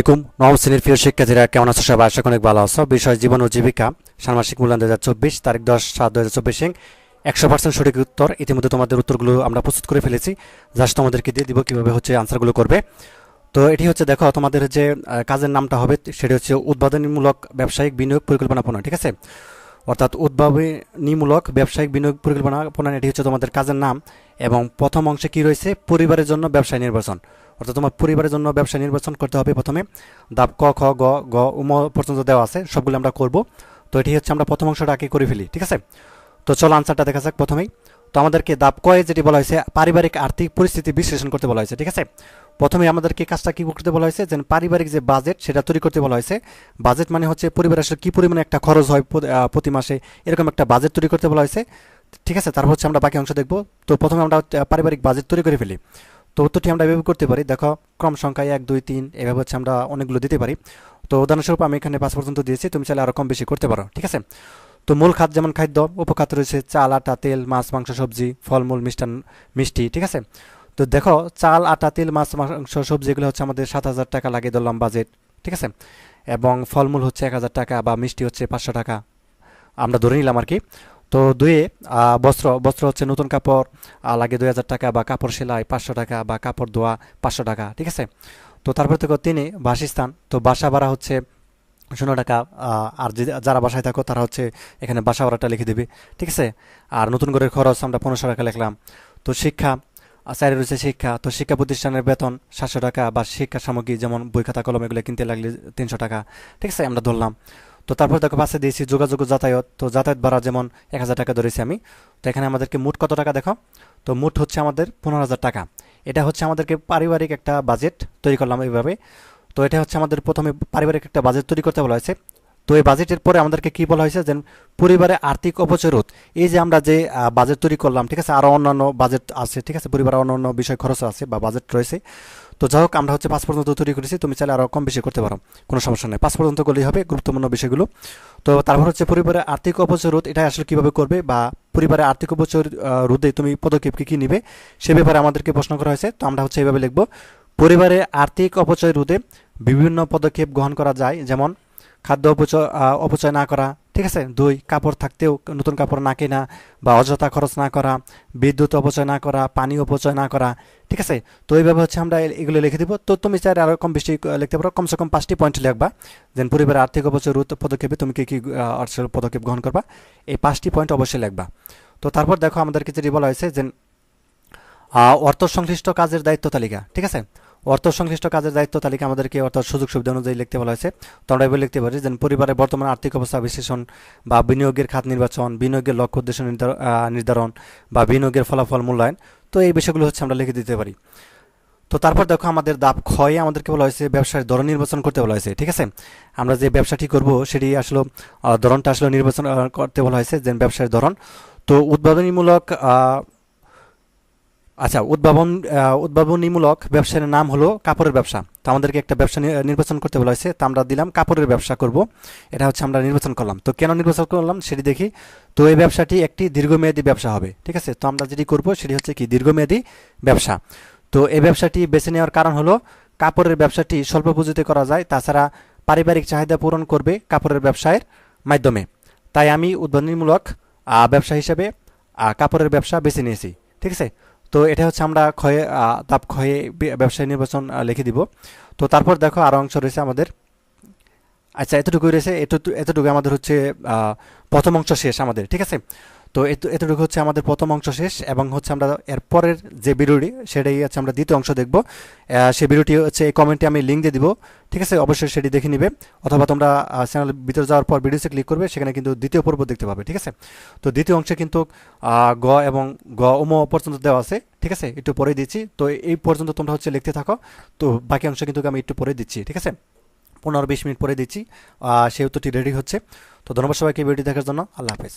আলাইকুম। নবম শ্রেণির প্রিয় শিক্ষার্থীরা, কেমন আছো সবাই? আশা অনেক ভালো আছো। বিষয় জীবন ও জীবিকা মূল্যায়ন দু হাজার চব্বিশ, তারিখ দশ সাত দু হাজার একশো পার্সেন্ট সঠিক উত্তর। ইতিমধ্যে তোমাদের উত্তরগুলো আমরা প্রস্তুত করে ফেলেছি। জাস্ট তোমাদেরকে দিয়ে দিব কীভাবে হচ্ছে আনসারগুলো করবে। তো এটি হচ্ছে, দেখো, তোমাদের যে কাজের নামটা হবে, সেটি হচ্ছে ব্যবসায়িক বিনিয়োগ পরিকল্পনা ঠিক আছে? অর্থাৎ উদ্ভাবনীমূলক ব্যবসায়িক বিনিয়োগ পরিকল্পনা প্রণয়ন, এটি হচ্ছে তোমাদের কাজের নাম এবং প্রথম অংশে কি রয়েছে? পরিবারের জন্য ব্যবসায় নির্বাচন। অর্থাৎ তোমার পরিবারের জন্য ব্যবসা নির্বাচন করতে হবে প্রথমে। দাব ক, খ, গ গ, উম পর্যন্ত দেওয়া আছে, সবগুলো আমরা করব। তো এটি হচ্ছে আমরা প্রথম অংশটা করে ফেলি, ঠিক আছে? তো চলো আনসারটা দেখা যাক প্রথমেই। তো আমাদেরকে দাব কয়ে যেটি বলা হয়েছে, পারিবারিক আর্থিক পরিস্থিতি বিশ্লেষণ করতে বলা হয়েছে, ঠিক আছে? প্রথমে আমাদেরকে কাজটা কী করতে বলা হয়েছে? যে পারিবারিক যে বাজেট সেটা তৈরি করতে বলা হয়েছে। বাজেট মানে হচ্ছে পরিবারের আসলে কী পরিমাণে একটা খরচ হয় প্রতি- মাসে, এরকম একটা বাজেট তৈরি করতে বলা হয়েছে, ঠিক আছে? তারপর হচ্ছে আমরা বাকি অংশ দেখব। তো প্রথমে আমরা পারিবারিক বাজেট তৈরি করে ফেলি। তো উত্তরটি আমরা এভাবে করতে পারি। দেখো, ক্রম সংখ্যায় এক, দুই, তিন, এভাবে হচ্ছে আমরা অনেকগুলো দিতে পারি। তো উদাহরণস্বরূপ আমি এখানে পাঁচ পর্যন্ত দিয়েছি, তুমি চাইলে আরও কম বেশি করতে পারো, ঠিক আছে? তো মূল খাদ্য যেমন খাদ্য, উপখাদ্য রয়েছে চাল, আটা, তেল, মাছ, মাংস, সবজি, ফলমূল, মিষ্টান, মিষ্টি, ঠিক আছে? তো দেখো, চাল, আটা, তেল, মাছ, মাংস, সবজি, এগুলো হচ্ছে আমাদের সাত হাজার টাকা লাগে ধরলাম বাজেট ঠিক আছে? এবং ফলমূল হচ্ছে এক হাজার টাকা বা মিষ্টি হচ্ছে পাঁচশো টাকা। আমরা ধরে নিলাম আর কি। তো দুয়ে বস্ত্র বস্ত্র হচ্ছে নতুন কাপড় লাগে দুই হাজার টাকা বা কাপড় সেলাই পাঁচশো টাকা বা কাপড় ধোয়া পাঁচশো টাকা, ঠিক আছে? তো তারপর থেকে তিনি বাসস্থান, তো বাসা ভাড়া হচ্ছে শূন্য টাকা আর যারা বাসায় থাকো তারা হচ্ছে এখানে বাসা ভাড়াটা লিখে দেবে, ঠিক আছে? আর নতুন করে খরচ আমরা পনেরোশো টাকা লিখলাম, তো শিক্ষা চারে রয়েছে শিক্ষা, তো শিক্ষা প্রতিষ্ঠানের বেতন সাতশো টাকা বা শিক্ষা সামগ্রী যেমন বই খাতা, কলম এগুলো কিনতে লাগলে তিনশো টাকা, ঠিক আছে? আমরা ধরলাম তো তারপর দেখো পাশে দিয়েছি, যোগাযোগ যাতায়াত। তো যাতায়াত ভাড়া যেমন এক হাজার টাকা ধরেছি আমি, তো এখানে আমাদেরকে মোট কত টাকা দেখো তো মোট হচ্ছে আমাদের পনেরো হাজার টাকা। এটা হচ্ছে আমাদেরকে পারিবারিক একটা বাজেট তৈরি করলাম এইভাবে। তো এটা হচ্ছে আমাদের প্রথমে পারিবারিক একটা বাজেট তৈরি করতে বলা হয়েছে। তো এই বাজেটের পরে আমাদেরকে কি বলা হয়েছে? যে পরিবারে আর্থিক অপচয় রোধ। এই যে আমরা যে বাজেট তৈরি করলাম, ঠিক আছে? আরও অন্যান্য বাজেট আছে, ঠিক আছে? পরিবারে অন্যান্য বিষয় খরচ আছে বা বাজেট রয়েছে। তো যাই হোক, আমরা হচ্ছে পাঁচ পর্যন্ত তৈরি করেছি, তুমি চাইলে আরও কম বেশি করতে পারো। কোনো সমস্যা নেই। পাঁচ পর্যন্ত করলেই হবে, গুরুত্বপূর্ণ বিষয়গুলো। তো তারপর হচ্ছে পরিবারের আর্থিক অপচয় রোধ এটা আসলে কীভাবে করবে বা পরিবারের আর্থিক অপচয় রোধে তুমি পদক্ষেপ কী কী নিবে, সে ব্যাপারে আমাদেরকে প্রশ্ন করা হয়েছে। তো আমরা হচ্ছে এইভাবে লিখব। পরিবারের আর্থিক অপচয় রোধে বিভিন্ন পদক্ষেপ গ্রহণ করা যায়। যেমন খাদ্য অপচয় অপচয় না করা ঠিক আছে, দুই, কাপড় থাকতেও নতুন কাপড় না কেনা বা অযথা খরচ না করা, বিদ্যুৎ অপচয় না করা, পানি অপচয় না করা, ঠিক আছে? তো এইভাবে হচ্ছে আমরা এগুলো লিখে দিব। তো তুমি চাইলে আরও কম বেশি লিখতে পারো। কমসে কম পাঁচটি পয়েন্ট লিখবা। যেন পরিবারের আর্থিক অপচয়, রোধ পদক্ষেপে তুমি কী কী আসলে পদক্ষেপ গ্রহণ করবা? এই পাঁচটি পয়েন্ট অবশ্যই লিখবা। তো তারপর দেখো আমাদেরকে যেটি বলা হয়েছে যে অর্থ সংশ্লিষ্ট কাজের দায়িত্ব তালিকা, ঠিক আছে? অর্থ সংশ্লিষ্ট কাজের দায়িত্ব তালিকা আমাদেরকে অর্থাৎ সুযোগ সুবিধা অনুযায়ী লিখতে বলা হয়েছে। তো আমরা এবার লিখতে পারি যে পরিবারের বর্তমান আর্থিক অবস্থা বিশ্লেষণ বা বিনিয়োগের খাত নির্বাচন, বিনিয়োগের লক্ষ্য উদ্দেশ্য নির্ধার- নির্ধারণ বা বিনিয়োগের ফলাফল মূল্যায়ন। তো এই বিষয়গুলো হচ্ছে আমরা লিখে দিতে পারি। তো তারপর দেখো আমাদের দাব ক্ষয়ে আমাদেরকে বলা হয়েছে ব্যবসার ধরন নির্বাচন করতে বলা হয়েছে, ঠিক আছে? আমরা যে ব্যবসাটি করব সেটি আসলে ধরনটা আসলে নির্বাচন করতে বলা হয়েছে যে ব্যবসার ধরন। তো উদ্ভাবনীমূলক আচ্ছা উদ্ভাবন উদ্ভাবনীমূলক ব্যবসার নাম হলো কাপড়ের ব্যবসা। তো আমাদেরকে একটা ব্যবসা নির্বাচন করতে বলা হয়েছে, তো আমরা দিলাম কাপড়ের ব্যবসা করব। এটা হচ্ছে আমরা নির্বাচন করলাম। তো কেন নির্বাচন করলাম সেটি দেখি। তো এই ব্যবসাটি একটি দীর্ঘমেয়াদী ব্যবসা হবে, ঠিক আছে? তো আমরা যেটি করব সেটি হচ্ছে কি, দীর্ঘমেয়াদী ব্যবসা। তো এই ব্যবসাটি বেছে নেওয়ার কারণ হলো কাপড়ের ব্যবসাটি স্বল্প পুঁজিতে করা যায়, তাছাড়া পারিবারিক চাহিদা পূরণ করবে কাপড়ের ব্যবসায়ের মাধ্যমে। তাই আমি উদ্ভাবনীমূলক ব্যবসা হিসেবে কাপড়ের ব্যবসা বেছে নিয়েছি, ঠিক আছে? তো এটা হচ্ছে আমরা ক্ষয়ে তাপ ক্ষয়ে ব্যবসায়ী নির্বাচন লিখে দিব। তো তারপর দেখো আরও অংশ রয়েছে আমাদের। আচ্ছা এতটুকুই রয়েছে এত এতটুকু আমাদের হচ্ছে প্রথম অংশ শেষ আমাদের, ঠিক আছে? তো এত- এতটুকু হচ্ছে আমাদের প্রথম অংশ শেষ, এবং হচ্ছে আমরা এর পরের যে ভিডিওটি, সেটাই হচ্ছে আমরা দ্বিতীয় অংশ দেখব। সেই ভিডিওটি হচ্ছে এই কমেন্টে আমি লিঙ্ক দিয়ে দিব, ঠিক আছে? অবশ্যই সেটি দেখে নিবে, অথবা তোমরা চ্যানেলের ভিতরে যাওয়ার পর ভিডিওতে ক্লিক করবে, সেখানে কিন্তু দ্বিতীয় পর্ব দেখতে পাবে, ঠিক আছে? তো দ্বিতীয় অংশে কিন্তু গ এবং গ ওম পর্যন্ত দেওয়া আছে, ঠিক আছে? একটু পরে দিচ্ছি। তো এই পর্যন্ত তোমরা হচ্ছে লিখতে থাকো, তো বাকি অংশ কিন্তু আমি একটু পরে দিচ্ছি, ঠিক আছে? পনেরো বিশ মিনিট পরে দিচ্ছি সেই উত্তরটি রেডি হচ্ছে। তো ধন্যবাদ সবাইকে ভিডিও দেখার জন্য। আল্লাহ হাফেজ।